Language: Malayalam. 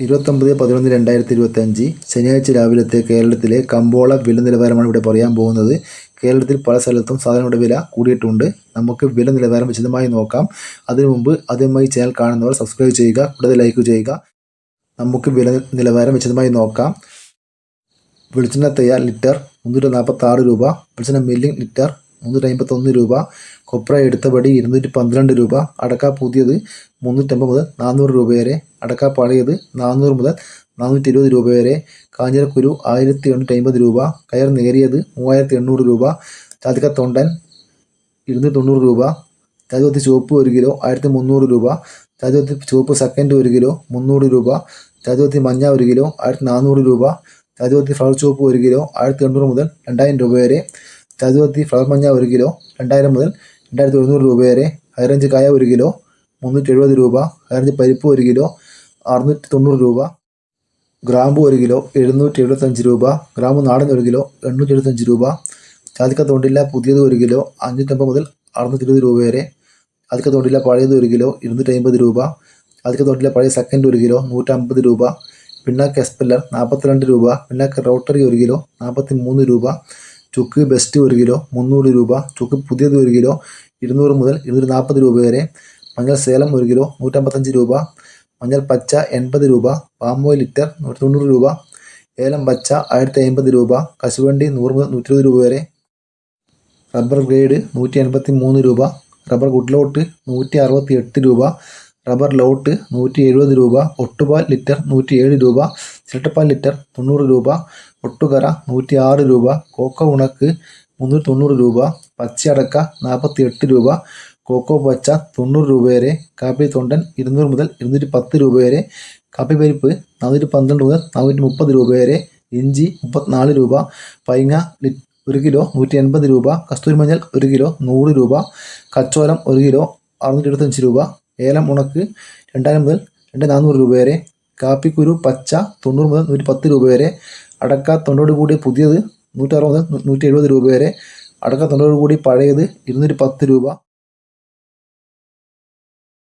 ഇരുപത്തൊമ്പത് പതിനൊന്ന് രണ്ടായിരത്തി ഇരുപത്തഞ്ച് ശനിയാഴ്ച രാവിലത്തെ കേരളത്തിലെ കമ്പോള വില നിലവാരമാണ് ഇവിടെ പറയാൻ പോകുന്നത്. കേരളത്തിൽ പല സ്ഥലത്തും സാധനങ്ങളുടെ വില കൂടിയിട്ടുണ്ട്. നമുക്ക് വില നിലവാരം വിശദമായി നോക്കാം. അതിനു മുമ്പ് ആദ്യമായി ചാനൽ കാണുന്നവർ സബ്സ്ക്രൈബ് ചെയ്യുക കൂടുതൽ ലൈക്ക് ചെയ്യുക. നമുക്ക് വില നിലവാരം വിശദമായി നോക്കാം. വെളിച്ചെണ്ണ തയ്യാർ ലിറ്റർ മുന്നൂറ്റി നാൽപ്പത്തി ആറ് രൂപ. വെളിച്ചെണ്ണ മില്ലിംഗ് ലിറ്റർ മുന്നൂറ്റി അമ്പത്തൊന്ന് രൂപ കൊപ്ര എടുത്തപടി ഇരുന്നൂറ്റി പന്ത്രണ്ട് രൂപ അടക്ക പുതിയത് മുന്നൂറ്റമ്പത് മുതൽ നാനൂറ് രൂപ വരെ അടക്ക പഴയത് നാനൂറ് മുതൽ നാനൂറ്റി ഇരുപത് രൂപ വരെ കാഞ്ഞിരക്കുരു ആയിരത്തി എണ്ണൂറ്റി അമ്പത് രൂപ കയർ നേരിയത് മൂവായിരത്തി എണ്ണൂറ് രൂപ ചാതിക്ക തൊണ്ടൻ ഇരുന്നൂറ്റി തൊണ്ണൂറ് രൂപ ചാതിപത്തി ചുവപ്പ് ഒരു കിലോ ആയിരത്തി മുന്നൂറ് രൂപ ചാതിപത്തി ചുവപ്പ് സെക്കൻഡ് ഒരു കിലോ മുന്നൂറ് രൂപ ചാതിപത്തി മഞ്ഞ ഒരു കിലോ ആയിരത്തി നാനൂറ് രൂപ ചാതിപത്തി ഫ്ലവർ ചുവപ്പ് ഒരു കിലോ ആയിരത്തി എണ്ണൂറ് മുതൽ രണ്ടായിരം രൂപ വരെ ചാതിപത്തി ഫ്ലവർ മഞ്ഞ ഒരു കിലോ രണ്ടായിരം മുതൽ രണ്ടായിരത്തി ഒരുന്നൂറ് രൂപ വരെ. ഹൈറേഞ്ച് കായ ഒരു കിലോ മുന്നൂറ്റി എഴുപത് രൂപ. ഹൈറേഞ്ച് പരിപ്പ് ഒരു കിലോ അറുന്നൂറ്റി തൊണ്ണൂറ് രൂപ. ഗ്രാമ്പു ഒരു കിലോ എഴുന്നൂറ്റി എഴുപത്തഞ്ച് രൂപ. ഗ്രാമ്പു നാടൻ ഒരു കിലോ എണ്ണൂറ്റി എഴുപത്തഞ്ച് രൂപ. ചാതിക്ക തൊണ്ടില്ല പുതിയത് ഒരു കിലോ അഞ്ഞൂറ്റമ്പത് മുതൽ അറുന്നൂറ്റി ഇരുപത് രൂപ വരെ. അതിക്ക തൊണ്ടില്ല പഴയത് ഒരു കിലോ ഇരുന്നൂറ്റി അമ്പത് രൂപ. അതിക്ക തൊണ്ടില്ല പഴയ സെക്കൻഡ് ഒരു കിലോ നൂറ്റമ്പത് രൂപ. പിണ്ണാക്ക് എസ്പെല്ലർ നാൽപ്പത്തിരണ്ട് രൂപ. പിണ്ണാക്ക് റോട്ടറി ഒരു കിലോ നാൽപ്പത്തി മൂന്ന് രൂപ. ചുക്ക് ബെസ്റ്റ് ഒരു കിലോ മുന്നൂറ് രൂപ. ചുക്ക് പുതിയത് ഒരു കിലോ ഇരുന്നൂറ് മുതൽ ഇരുന്നൂറ്റി നാൽപ്പത് രൂപ വരെ. മഞ്ഞൾ സേലം ഒരു കിലോ നൂറ്റമ്പത്തഞ്ച് രൂപ. മഞ്ഞൾ പച്ച എൺപത് രൂപ. പാമ്പോയിൽ ലിറ്റർ നൂറ്റി തൊണ്ണൂറ് രൂപ. ഏലം പച്ച ആയിരത്തി അമ്പത് രൂപ. കശുവണ്ടി നൂറ് മുതൽ നൂറ്റി ഇരുപത് രൂപ വരെ. റബ്ബർ ഗ്രേഡ് നൂറ്റി എൺപത്തി മൂന്ന് രൂപ. റബ്ബർ ഗുഡ്ലോട്ട് നൂറ്റി അറുപത്തി എട്ട് രൂപ. റബ്ബർ ലോട്ട് നൂറ്റി എഴുപത് രൂപ. ഒട്ടുപാൽ ലിറ്റർ നൂറ്റി ഏഴ് രൂപ. ചിരട്ടപ്പാൽ ലിറ്റർ തൊണ്ണൂറ് രൂപ ഒട്ടുകറ നൂറ്റി ആറ് രൂപ കോക്കോ ഉണക്ക് മുന്നൂറ്റി തൊണ്ണൂറ് രൂപ പച്ചയടക്ക നാൽപ്പത്തി എട്ട് രൂപ കോക്കോ പച്ച തൊണ്ണൂറ് രൂപ വരെ കാപ്പി തൊണ്ടൻ ഇരുന്നൂറ് മുതൽ ഇരുന്നൂറ്റി പത്ത് രൂപ വരെ കാപ്പി പരിപ്പ് നാനൂറ്റി പന്ത്രണ്ട് മുതൽ നാനൂറ്റി മുപ്പത് രൂപ വരെ ഇഞ്ചി മുപ്പത്തിനാല് രൂപ പൈങ്ങ ഒരു കിലോ നൂറ്റി എൺപത് രൂപ കസ്തൂരി മഞ്ഞൾ ഒരു കിലോ നൂറ് രൂപ കച്ചോലം ഒരു കിലോ അറുന്നൂറ്റി എഴുപത്തഞ്ച് രൂപ ഏലം ഉണക്ക് രണ്ടായിരം മുതൽ രണ്ട് നാനൂറ് രൂപ വരെ കാപ്പിക്കുരു പച്ച തൊണ്ണൂറ് മുതൽ നൂറ്റി പത്ത് രൂപ വരെ. അടക്ക തൊണ്ണൂറ് കൂടി പുതിയത് നൂറ്ററുപത് മുതൽ നൂറ്റി എഴുപത് രൂപ വരെ. അടക്ക തൊണ്ണൂറ് കൂടി പഴയത് ഇരുന്നൂറ്റി പത്ത് രൂപ.